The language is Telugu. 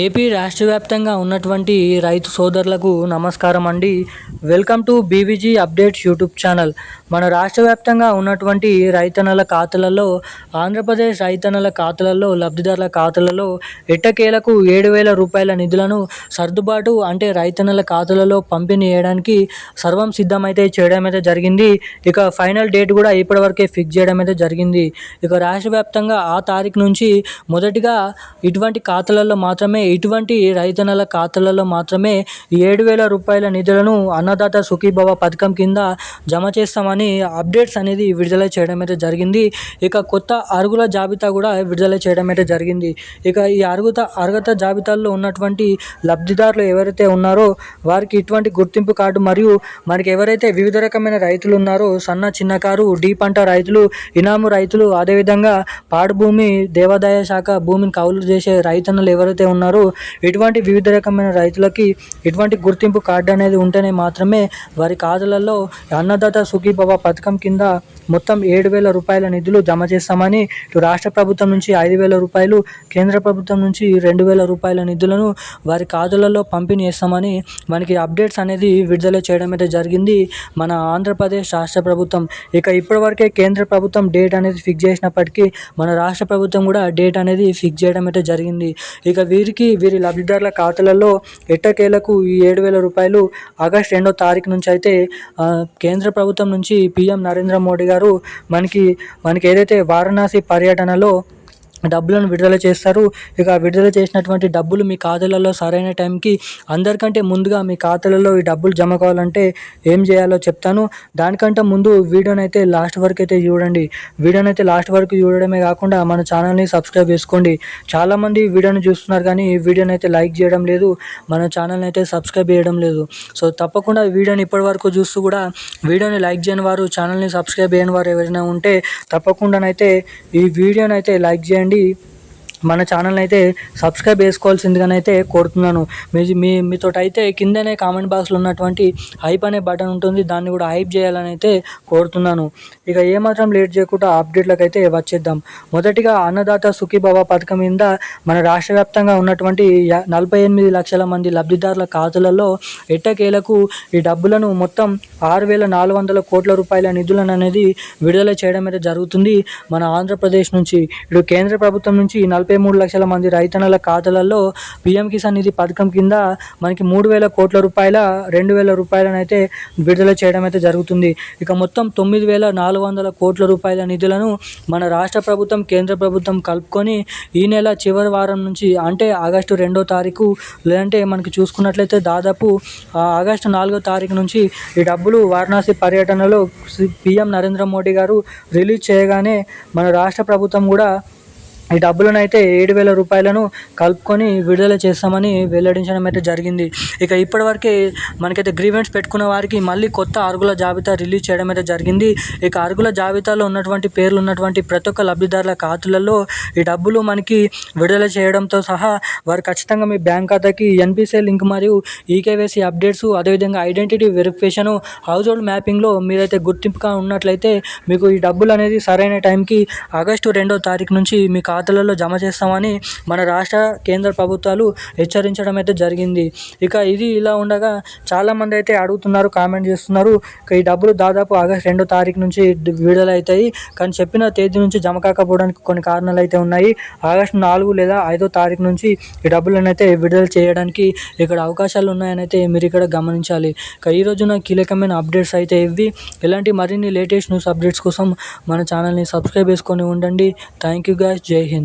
ఏపీ రాష్ట్ర వ్యాప్తంగా ఉన్నటువంటి రైతు సోదరులకు నమస్కారం అండి. Welcome to BVG updates YouTube channel. మన రాష్ట్ర వ్యాప్తంగా ఉన్నటువంటి రైతన్నల ఖాతాలలో ఆంధ్రప్రదేశ్ రైతన్నల ఖాతాలలో లబ్ధిదారుల ఖాతాలలో ఎట్టకేలకు ఏడు వేల రూపాయల నిధులను సర్దుబాటు అంటే రైతన్నల ఖాతాలలో పంపిణీ చేయడానికి సర్వం సిద్ధమైతే చేయడం అయితే జరిగింది. ఇక ఫైనల్ డేట్ కూడా ఇప్పటివరకే ఫిక్స్ చేయడం అయితే జరిగింది. ఇక రాష్ట్ర వ్యాప్తంగా ఆ తారీఖు నుంచి మొదటిగా ఇటువంటి ఖాతాలలో మాత్రమే ఇటువంటి రైతన్నల ఖాతాలలో మాత్రమే ఏడు వేల రూపాయల నిధులను అన్నదాత సుఖీభవ పథకం కింద జమ చేస్తామని అప్డేట్స్ అనేది విడుదల చేయడం అయితే జరిగింది. ఇక కొత్త అరుగుల జాబితా కూడా విడుదల చేయడం అయితే జరిగింది. ఇక ఈ అరుగుత అర్హత జాబితాల్లో ఉన్నటువంటి లబ్ధిదారులు ఎవరైతే ఉన్నారో వారికి ఇటువంటి గుర్తింపు కార్డు మరియు మనకి ఎవరైతే వివిధ రకమైన రైతులు ఉన్నారో సన్న చిన్నకారు డీ పంట రైతులు ఇనాము రైతులు అదేవిధంగా పాడుభూమి దేవాదాయ శాఖ భూమిని కౌలు చేసే రైతన్నలు ఎవరైతే ఉన్నారో ఇటువంటి వివిధ రకమైన రైతులకి ఇటువంటి గుర్తింపు కార్డు అనేది ఉంటేనే మాత్రమే వారి ఖాతాలలో అన్నదాత సుఖీభవ పథకం కింద మొత్తం ఏడు వేల రూపాయల నిధులు జమ చేస్తామని ఇటు రాష్ట్ర ప్రభుత్వం నుంచి ఐదు వేల రూపాయలు కేంద్ర ప్రభుత్వం నుంచి రెండు వేల రూపాయల నిధులను వారి ఖాతాలలో పంపిణీ చేస్తామని మనకి అప్డేట్స్ అనేది విడుదల చేయడం అయితే జరిగింది. మన ఆంధ్రప్రదేశ్ రాష్ట్ర ప్రభుత్వం ఇక ఇప్పటివరకే కేంద్ర ప్రభుత్వం డేట్ అనేది ఫిక్స్ చేసినప్పటికీ మన రాష్ట్ర ప్రభుత్వం కూడా డేట్ అనేది ఫిక్స్ చేయడం అయితే జరిగింది. ఇక వీరికి వీరి లబ్ధిదారుల ఖాతాలలో ఎట్టకేలకు ఈ ఏడు వేల రూపాయలు ఆగస్ట్ రెండో తారీఖు నుంచి అయితే కేంద్ర ప్రభుత్వం నుంచి పిఎం నరేంద్ర మోడీ గారు మనకి మనకి ఏదైతే వారణాసి పర్యటనలో డబ్బులను విడుదల చేస్తారు. ఇక విడుదల చేసినటువంటి డబ్బులు మీ ఖాతాలలో సరైన టైంకి అందరికంటే ముందుగా మీ ఖాతాలలో ఈ డబ్బులు జమ కావాలంటే ఏం చేయాలో చెప్తాను. దానికంటే ముందు వీడియోని అయితే లాస్ట్ వరకు అయితే చూడండి. వీడియోని అయితే లాస్ట్ వరకు చూడడమే కాకుండా మన ఛానల్ని సబ్స్క్రైబ్ చేసుకోండి. చాలామంది వీడియోని చూస్తున్నారు కానీ ఈ వీడియోని అయితే లైక్ చేయడం లేదు. మన ఛానల్ని అయితే సబ్స్క్రైబ్ చేయడం లేదు. సో తప్పకుండా వీడియోని ఇప్పటి వరకు చూస్తూ కూడా వీడియోని లైక్ చేయని వారు ఛానల్ని సబ్స్క్రైబ్ చేయని వారు ఎవరైనా ఉంటే తప్పకుండానైతే ఈ వీడియోని అయితే లైక్ చేయండి. చేయండి మన ఛానల్ అయితే సబ్స్క్రైబ్ చేసుకోవాల్సిందిగానైతే అయితే కోరుతున్నాను. మీ మీ మీతో అయితే కిందనే కామెంట్ బాక్స్లో ఉన్నటువంటి హైప్ అనే బటన్ ఉంటుంది. దాన్ని కూడా హైప్ చేయాలని అయితే కోరుతున్నాను. ఇక ఏమాత్రం లేట్ చేయకుండా అప్డేట్లకు అయితే వచ్చేద్దాం. మొదటిగా అన్నదాత సుఖీబాబా పథకం కింద మన రాష్ట్ర వ్యాప్తంగా ఉన్నటువంటి నలభై ఎనిమిది లక్షల మంది లబ్ధిదారుల ఖాతాలలో ఎట్టకేలకు ఈ డబ్బులను మొత్తం ఆరు వేల నాలుగు వందల కోట్ల రూపాయల నిధులను అనేది విడుదల చేయడం అయితే జరుగుతుంది. మన ఆంధ్రప్రదేశ్ నుంచి ఇటు కేంద్ర ప్రభుత్వం నుంచి నలభై ముప్పై మూడు లక్షల మంది రైతన్నల ఖాతాలలో పిఎం కిసాన్ నిధి పథకం కింద మనకి మూడు వేల కోట్ల రూపాయల రెండు వేల రూపాయలనైతే విడుదల చేయడం అయితే జరుగుతుంది. ఇక మొత్తం తొమ్మిది వేల నాలుగు వందల కోట్ల రూపాయల నిధులను మన రాష్ట్ర ప్రభుత్వం కేంద్ర ప్రభుత్వం కలుపుకొని ఈ నెల చివరి వారం నుంచి అంటే ఆగస్టు రెండో తారీఖు లేదంటే మనకి చూసుకున్నట్లయితే దాదాపు ఆగస్టు నాలుగో తారీఖు నుంచి ఈ డబ్బులు వారణాసి పర్యటనలో పిఎం నరేంద్ర మోడీ గారు రిలీజ్ చేయగానే మన రాష్ట్ర ప్రభుత్వం కూడా ఈ డబ్బులను అయితే ఏడు వేల రూపాయలను కలుపుకొని విడుదల చేస్తామని వెల్లడించడం అయితే జరిగింది. ఇక ఇప్పటివరకే మనకైతే గ్రీవెంట్స్ పెట్టుకున్న వారికి మళ్ళీ కొత్త అరుగుల జాబితా రిలీజ్ చేయడం అయితే జరిగింది. ఇక అరుగుల జాబితాలో ఉన్నటువంటి పేర్లు ఉన్నటువంటి ప్రతి ఒక్క లబ్ధిదారుల ఖాతాలలో ఈ డబ్బులు మనకి విడుదల చేయడంతో సహా వారు ఖచ్చితంగా మీ బ్యాంక్ ఖాతాకి ఎన్పిసిఐ లింక్ మరియు ఈకేవైసీ అప్డేట్స్ అదేవిధంగా ఐడెంటిటీ వెరిఫికేషన్ హౌస్ హోల్డ్ మ్యాపింగ్లో మీరైతే గుర్తింపుగా ఉన్నట్లయితే మీకు ఈ డబ్బులు అనేది సరైన టైంకి ఆగస్టు రెండో తారీఖు నుంచి మీకు ఖాతాలలో జమ చేస్తామని మన రాష్ట్ర కేంద్ర ప్రభుత్వాలు హెచ్చరించడం అయితే జరిగింది. ఇక ఇది ఇలా ఉండగా చాలామంది అయితే అడుగుతున్నారు కామెంట్ చేస్తున్నారు. ఈ డబ్బులు దాదాపు ఆగస్ట్ రెండో తారీఖు నుంచి విడుదల అవుతాయి కానీ చెప్పిన తేదీ నుంచి జమ కాకపోవడానికి కొన్ని కారణాలు అయితే ఉన్నాయి. ఆగస్టు నాలుగు లేదా ఐదో తారీఖు నుంచి ఈ డబ్బులను అయితే విడుదల చేయడానికి ఇక్కడ అవకాశాలు ఉన్నాయని అయితే మీరు ఇక్కడ గమనించాలి. ఇక ఈ రోజున కీలకమైన అప్డేట్స్ అయితే ఇవి. ఇలాంటి మరిన్ని లేటెస్ట్ న్యూస్ అప్డేట్స్ కోసం మన ఛానల్ని సబ్స్క్రైబ్ చేసుకొని ఉండండి. Thank you guys. జై দেখেন।